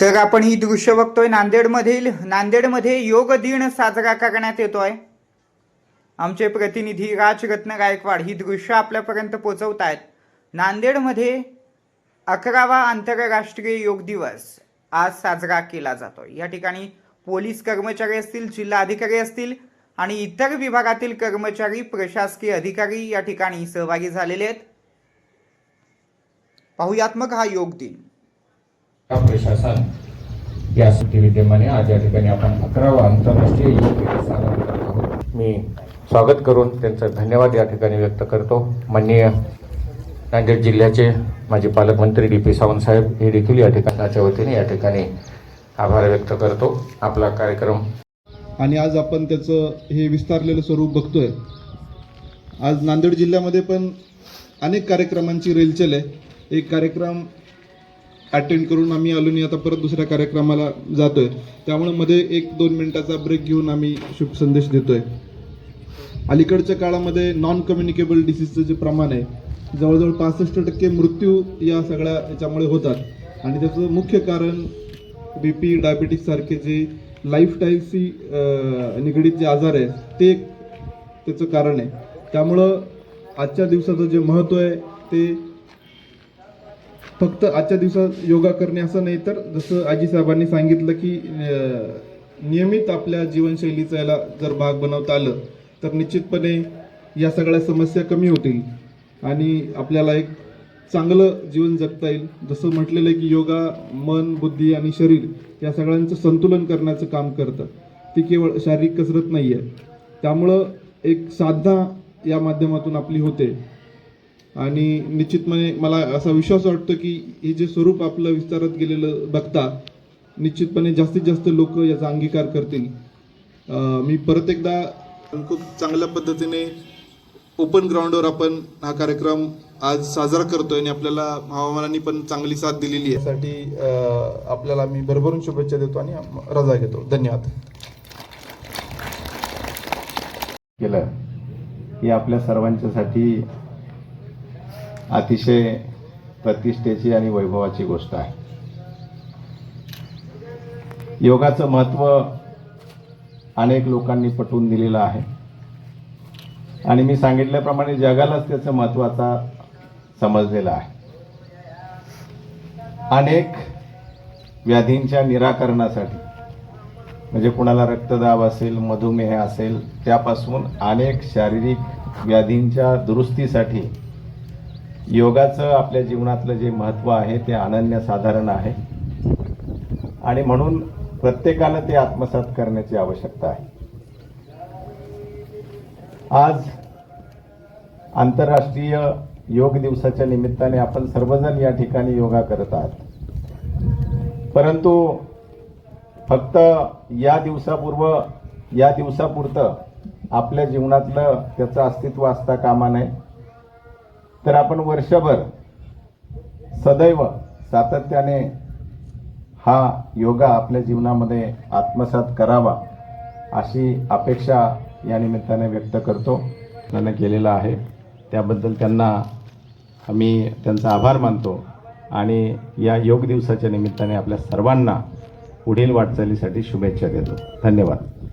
तर आपण ही दृश्य बघतोय. नांदेडमधील नांदेडमध्ये योग दिन साजरा करण्यात येतोय. आमचे प्रतिनिधी राजरत्न गायकवाड ही दृश्य आपल्यापर्यंत पोचवत आहेत. नांदेडमध्ये अकरावा आंतरराष्ट्रीय योग दिवस आज साजरा केला जातोय. या ठिकाणी पोलीस कर्मचारी असतील जिल्हा अधिकारी असतील आणि इतर विभागातील कर्मचारी प्रशासकीय अधिकारी या ठिकाणी सहभागी झालेले आहेत. पाहुयात्मक हा योग दिन. प्रशासन या सुट्टी विद्यमाने आज या ठिकाणी आपण अकरावा आंतरराष्ट्रीय योग दिवस साजरा करत आहोत. मी स्वागत करून त्यांचा धन्यवाद या ठिकाणी व्यक्त करतो. माननीय नांदेड जिल्ह्याचे माजी पालकमंत्री डी पी सावंत साहेब हे देखील या ठिकाणाच्या वतीने या ठिकाणी आभार व्यक्त करतो. आपला कार्यक्रम आणि आज आपण त्याचं हे विस्तारलेलं स्वरूप बघतोय. आज नांदेड जिल्ह्यामध्ये पण अनेक कार्यक्रमांची रेलचेल आहे. एक कार्यक्रम अटेंड करून आम्ही आलो आणि आता परत दुसऱ्या कार्यक्रमाला जातोय. त्यामुळे मध्ये एक दोन मिनिटाचा ब्रेक घेऊन आम्ही शुभ संदेश देतोय. अलीकडच्या काळामध्ये नॉन कम्युनिकेबल डिसीजचं जे प्रमाण आहे जवळजवळ पासष्ट टक्के मृत्यू या सगळ्या याच्यामुळे होतात. आणि त्याचं मुख्य कारण बी पी डायबिटीससारखे जे लाईफस्टाईलशी निगडीत जे आजार आहे ते त्याचं कारण आहे. त्यामुळं आजच्या दिवसाचं जे महत्त्व आहे ते फक्त आजच्या दिवसात योगा करणे असं नाही तर जसं आजी साहेबांनी सांगितलं की नियमित आपल्या जीवनशैलीचा याला जर भाग बनवता आलं तर निश्चितपणे या सगळ्या समस्या कमी होतील आणि आपल्याला एक चांगलं जीवन जगता येईल. जसं म्हटलेलं आहे की योगा मन बुद्धी आणि शरीर या सगळ्यांचं संतुलन करण्याचं काम करतं. ती केवळ शारीरिक कसरत नाही आहे त्यामुळं एक साधना या माध्यमातून आपली होते. आणि निश्चितपणे मला असा विश्वास वाटतो की हे जे स्वरूप आपलं विस्तारत गेलेलं बघता निश्चितपणे जास्तीत जास्त लोक याचा अंगीकार करतील. मी परत एकदा खूप चांगल्या पद्धतीने ओपन ग्राउंडवर आपण हा कार्यक्रम आज साजरा करतोय आणि आपल्याला हवामानाने पण चांगली साथ दिलेली आहे. यासाठी अं, आपल्याला मी भरभरून शुभेच्छा देतो आणि रजा घेतो. धन्यवाद. केलं. ही आपल्या सर्वांच्यासाठी अतिशय प्रतिष्ठेची आणि वैभवाची गोष्ट आहे. योगाचं महत्त्व अनेक लोकांनी पटवून दिलेलं आहे. आणि मी सांगितल्याप्रमाणे जगालाच त्याचं महत्त्वाचा समजलेलं आहे. अनेक व्याधींच्या निराकरणासाठी म्हणजे कुणाला रक्तदाब असेल मधुमेह असेल त्यापासून अनेक शारीरिक व्याधींच्या दुरुस्तीसाठी योगाचं आपल्या जीवनातलं जे महत्त्व आहे ते अनन्यसाधारण आहे. आणि म्हणून प्रत्येकानं ते आत्मसात करण्याची आवश्यकता आहे. आज आंतरराष्ट्रीय योग दिवसाच्या निमित्ताने आपण सर्वजण या ठिकाणी योगा करत आहात. परंतु फक्त या दिवसापूर्व या दिवसापुरतं आपल्या जीवनातलं त्याचं अस्तित्व असता कामा नये. तर आपण वर्षभर सदैव सातत्याने हा योगा आपल्या जीवनामध्ये आत्मसात करावा अशी अपेक्षा या निमित्ताने व्यक्त करतो त्यांना केलेला आहे. त्याबद्दल त्यांना आम्ही त्यांचा आभार मानतो आणि या योग दिवसाच्या निमित्ताने आपल्या सर्वांना पुढील वाटचालीसाठी शुभेच्छा देतो. धन्यवाद.